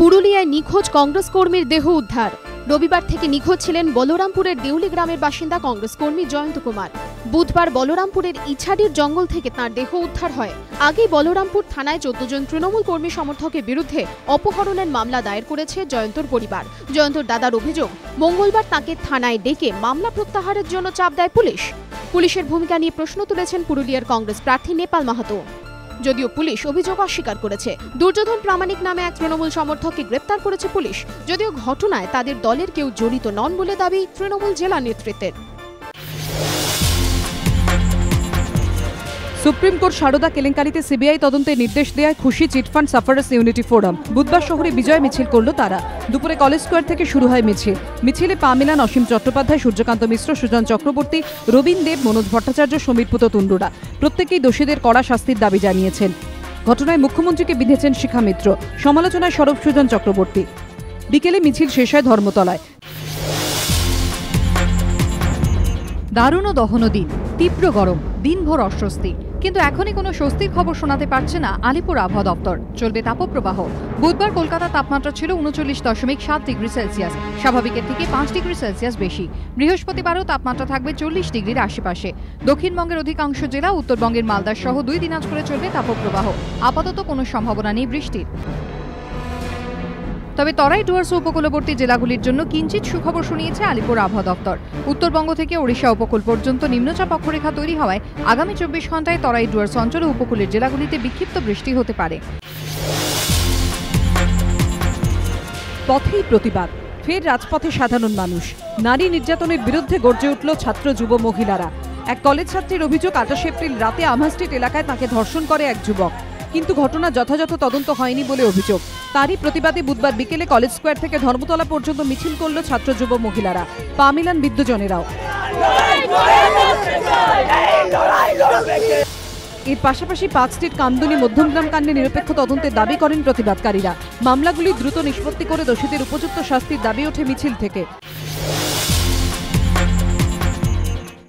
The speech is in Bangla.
পুরুলিয়ায় নিখোঁজ কংগ্রেস কর্মীর দেহ উদ্ধার। রবিবার থেকে নিখোঁজ ছিলেন বলরামপুরের দেউলি গ্রামের বাসিন্দা কংগ্রেস কর্মী জয়ন্ত কুমার। বুধবার বলরামপুরের ইছাডির জঙ্গল থেকে তার দেহ উদ্ধার হয়। আগেই বলরামপুর থানায় চোদ্দ জন তৃণমূল কর্মী সমর্থকের বিরুদ্ধে অপহরণের মামলা দায়ের করেছে জয়ন্তর পরিবার। জয়ন্তর দাদার অভিযোগ, মঙ্গলবার তাকে থানায় ডেকে মামলা প্রত্যাহারের জন্য চাপ দেয় পুলিশ। পুলিশের ভূমিকা নিয়ে প্রশ্ন তুলেছেন পুরুলিয়ার কংগ্রেস প্রার্থী নেপাল মাহাতো। যদিও পুলিশ অভিযোগ অস্বীকার করেছে। দুর্যোধন প্রামাণিক নামে এক তৃণমূল সমর্থককে গ্রেপ্তার করেছে পুলিশ। যদিও ঘটনায় তাদের দলের কেউ জড়িত নন বলে দাবি তৃণমূল জেলা নেতৃত্বের। সুপ্রিম কোর্ট সারদা কেলেঙ্কারিতে সিবিআই তদন্তের নির্দেশ দেয় খুশি চিটফান্ড সাফারার্স ইউনিটি ফোরাম। বুধবার শহরে বিজয় মিছিল করল তারা। দুপুরে কলেজ স্কোয়ার থেকে শুরু হয় মিছিল। মিছিলে পা মেলান অসীম চট্টোপাধ্যায়, সূর্যকান্ত মিশ্র, সুজন চক্রবর্তী, রবীন দেব, মনোজ ভট্টাচার্য সমীরপুত তুন্ডুরা প্রত্যেকেই দোষীদের কড়া শাস্তির দাবি জানিয়েছেন। ঘটনায় মুখ্যমন্ত্রীকে বিঁধেছেন শিখা মিত্র। সমালোচনায় সরব সুজন চক্রবর্তী। বিকেলে মিছিল শেষ হয় ধর্মতলায়। দারুণ ও দহন দিন, তীব্র গরম। দিনভর অস্বস্তি। কিন্তু এখনই কোনো স্বস্তির খবর শোনাতে পারছে না আলিপুর আবহাওয়া দপ্তর। চলবে তাপপ্রবাহ। বুধবার কলকাতার তাপমাত্রা ছিল উনচল্লিশ দশমিক সাত ডিগ্রি সেলসিয়াস। স্বাভাবিকের থেকে পাঁচ ডিগ্রি সেলসিয়াস বেশি। বৃহস্পতিবারও তাপমাত্রা থাকবে চল্লিশ ডিগ্রির আশেপাশে। দক্ষিণবঙ্গের অধিকাংশ জেলা, উত্তরবঙ্গের মালদার সহ দুই দিনাজপুরে চলবে তাপপ্রবাহ। আপাতত কোনো সম্ভাবনা নেই বৃষ্টির। তবে তরাই ডুয়ার্স উপকূলবর্তী জেলাগুলির জন্য কিঞ্চিত সুখবর শুনিয়েছে আলিপুর আবহাওয়া দপ্তর। উত্তরবঙ্গ থেকে ওড়িশা উপকূল পর্যন্ত নিম্নচাপ অক্ষরেখা তৈরি হওয়ায় আগামী চব্বিশ ঘন্টায় তরাই ডুয়ার্স অঞ্চল উপকূলের জেলাগুলিতে বিক্ষিপ্ত বৃষ্টি হতে পারে। পথেই প্রতিবাদ। ফের রাজপথে সাধারণ মানুষ। নারী নির্যাতনের বিরুদ্ধে গর্জে উঠল ছাত্র যুব মহিলারা। এক কলেজ ছাত্রীর অভিযোগ, আঠাশ এপ্রিল রাতে আমহা স্ট্রিট এলাকায় তাকে ধর্ষণ করে এক যুবক। কিন্তু ঘটনা যথাযথ তদন্ত হয়নি বলে অভিযোগ। তারই প্রতিবাদে বুধবার বিকেলে কলেজ স্কোয়ার থেকে ধর্মতলা পর্যন্ত মিছিল করল ছাত্র যুব মহিলারা। পা মিলান বিদ্যুজনেরাও। এর পাশাপাশি পাঁচটির কামদুনি মধ্যমগ্রাম কাণ্ডে নিরপেক্ষ তদন্তের দাবি করেন প্রতিবাদকারীরা। মামলাগুলি দ্রুত নিষ্পত্তি করে দোষীদের উপযুক্ত শাস্তির দাবি ওঠে মিছিল থেকে।